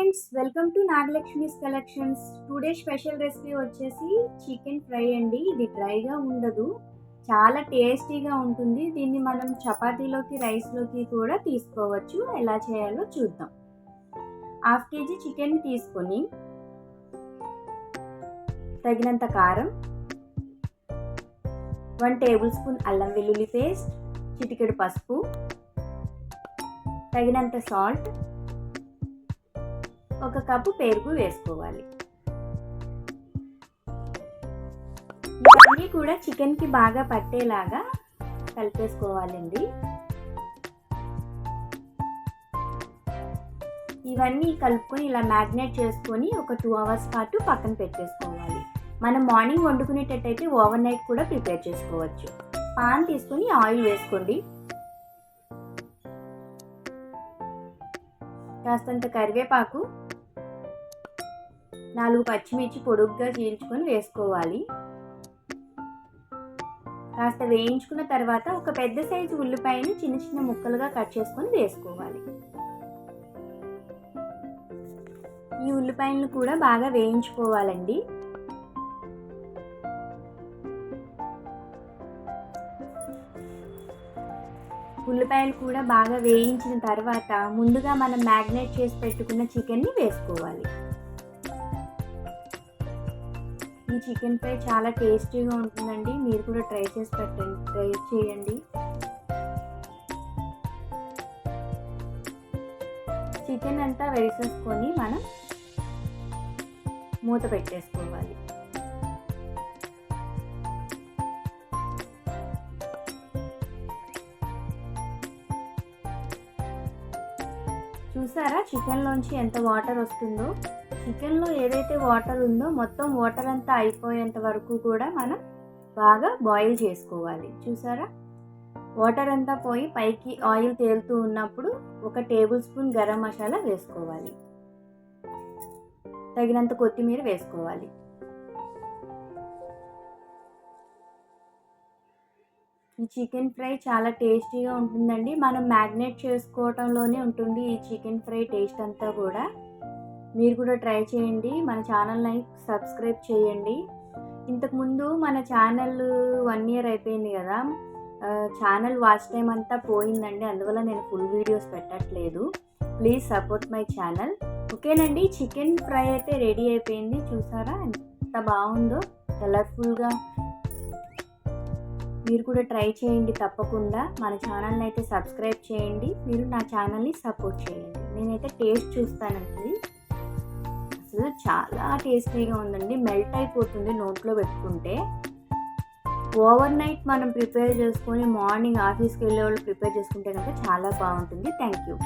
Friends welcome to Nagalakshmi's collections today special recipe వచ్చేసి chicken fry అండి. ఇది డ్రైగా ఉండదు. చాలా టేస్టీగా ఉంటుంది. దీన్ని మనం చపాతీలోకి రైస్లోకి కూడా తీసుకోవచ్చు. ఎలా చేయాలో చూద్దాం. హాఫ్ కేజీ చికెన్ తీసుకొని తగినంత కారం వన్ టేబుల్ స్పూన్ అల్లం వెల్లుల్లి పేస్ట్ చిటికెడు పసుపు తగినంత సాల్ట్ ఒక కప్పు పెరుగు వేసుకోవాలి. ఇవన్నీ కూడా చికెన్కి బాగా పట్టేలాగా కలిపేసుకోవాలండి. ఇవన్నీ కలుపుకొని ఇలా మ్యాగ్నేట్ చేసుకొని ఒక టూ అవర్స్ పాటు పక్కన పెట్టేసుకోవాలి. మనం మార్నింగ్ వండుకునేటట్టయితే ఓవర్ నైట్ కూడా ప్రిపేర్ చేసుకోవచ్చు. పాన్ తీసుకొని ఆయిల్ వేసుకోండి. కాస్తంత కరివేపాకు నాలుగు పచ్చిమిర్చి పొడుగ్గా చీల్చుకొని వేసుకోవాలి. కాస్త వేయించుకున్న తర్వాత ఒక పెద్ద సైజు ఉల్లిపాయని చిన్న చిన్న ముక్కలుగా కట్ చేసుకొని వేసుకోవాలి. ఈ ఉల్లిపాయలను కూడా బాగా వేయించుకోవాలండి. ఉల్లిపాయలు కూడా బాగా వేయించిన తర్వాత ముందుగా మనం మ్యాగ్నేట్ చేసి పెట్టుకున్న చికెన్ని వేసుకోవాలి. ఈ చికెన్ ఫ్రై చాలా టేస్టీగా ఉంటుందండి. మీరు కూడా ట్రై చేసి పెట్టండి ట్రై చేయండి. చికెన్ అంతా వేసేసుకొని మనం మూత పెట్టేసుకోవాలి. చూసారా? చికెన్లోంచి ఎంత వాటర్ వస్తుందో? చికెన్లో ఏదైతే వాటర్ ఉందో మొత్తం వాటర్ అంతా అయిపోయేంత వరకు కూడా మనం బాగా బాయిల్ చేసుకోవాలి. చూసారా? వాటర్ అంతా పోయి పైకి ఆయిల్ తేలుతూ ఉన్నప్పుడు ఒక టేబుల్ స్పూన్ గరం మసాలా వేసుకోవాలి. తగినంత కొత్తిమీర వేసుకోవాలి. చికెన్ ఫ్రై చాలా టేస్టీగా ఉంటుందండి. మనం మ్యాగ్నేట్ చేసుకోవటంలోనే ఉంటుంది ఈ చికెన్ ఫ్రై టేస్ట్ అంతా కూడా. మీరు కూడా ట్రై చేయండి. మన ఛానల్ని సబ్స్క్రైబ్ చేయండి. ఇంతకుముందు మన ఛానల్ వన్ ఇయర్ అయిపోయింది కదా. ఛానల్ వాచ్ టైం అంతా పోయిందండి. అందువల్ల నేను ఫుల్ వీడియోస్ పెట్టట్లేదు. Please support my channel. ఓకేనండి. చికెన్ ఫ్రై అయితే రెడీ అయిపోయింది. చూసారా? ఎంత బాగుందో. కలర్ఫుల్గా మీరు కూడా ట్రై చేయండి తప్పకుండా. మన ఛానల్ని అయితే సబ్స్క్రైబ్ చేయండి. మీరు నా ఛానల్ని సపోర్ట్ చేయండి. నేనైతే టేస్ట్ చూస్తానండి. అసలు చాలా టేస్టీగా ఉందండి. మెల్ట్ అయిపోతుంది నోట్లో పెట్టుకుంటే. ఓవర్ నైట్ మనం ప్రిపేర్ చేసుకొని మార్నింగ్ ఆఫీస్కి వెళ్ళే వాళ్ళు ప్రిపేర్ చేసుకుంటే కనుక చాలా బాగుంటుంది. Thank you